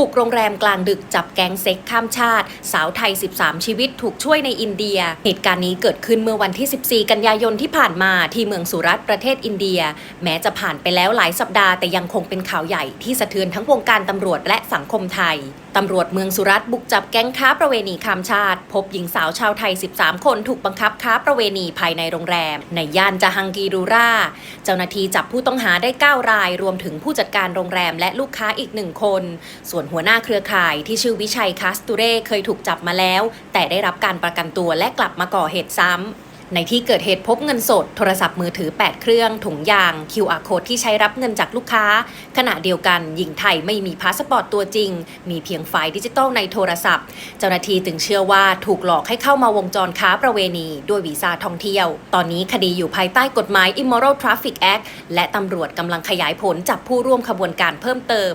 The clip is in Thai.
บุกโรงแรมกลางดึกจับแก๊งเซ็กข้ามชาติ สาวไทย 13 ชีวิตถูกช่วยในอินเดีย เหตุการณ์นี้เกิดขึ้นเมื่อวันที่ 14 กันยายนที่ผ่านมาที่เมืองสุรัตประเทศอินเดีย แม้จะผ่านไปแล้วหลายสัปดาห์แต่ยังคงเป็นข่าวใหญ่ที่สะเทือนทั้งวงการตำรวจและสังคมไทยตำรวจเมืองสุรัตน์บุกจับแก๊งค้าประเวณีข้ามชาติ พบหญิงสาวชาวไทย 13 คนถูกบังคับค้าประเวณีภายในโรงแรม ในย่านจาฮังกีรูรา เจ้าหน้าที่จับผู้ต้องหาได้ 9 ราย รวมถึงผู้จัดการโรงแรมและลูกค้าอีกหนึ่งคน ส่วนหัวหน้าเครือข่ายที่ชื่อวิชัยคาสตูเร่เคยถูกจับมาแล้ว แต่ได้รับการประกันตัวและกลับมาก่อเหตุซ้ำ ในที่เกิดเหตุพบเงินสด โทรศัพท์มือถือ 8 เครื่อง ถุงยาง QR code ที่ใช้รับเงินจากลูกค้า ขณะเดียวกันหญิงไทยไม่มีพาสปอร์ตตัวจริง มีเพียงไฟล์ดิจิตอลในโทรศัพท์ เจ้าหน้าที่จึงเชื่อว่าถูกหลอกให้เข้ามาวงจรค้าประเวณี ด้วยวีซ่าท่องเที่ยว ตอนนี้คดีอยู่ภายใต้กฎหมาย Immoral Traffic Act และตำรวจกำลังขยายผลจับผู้ร่วมขบวนการเพิ่มเติม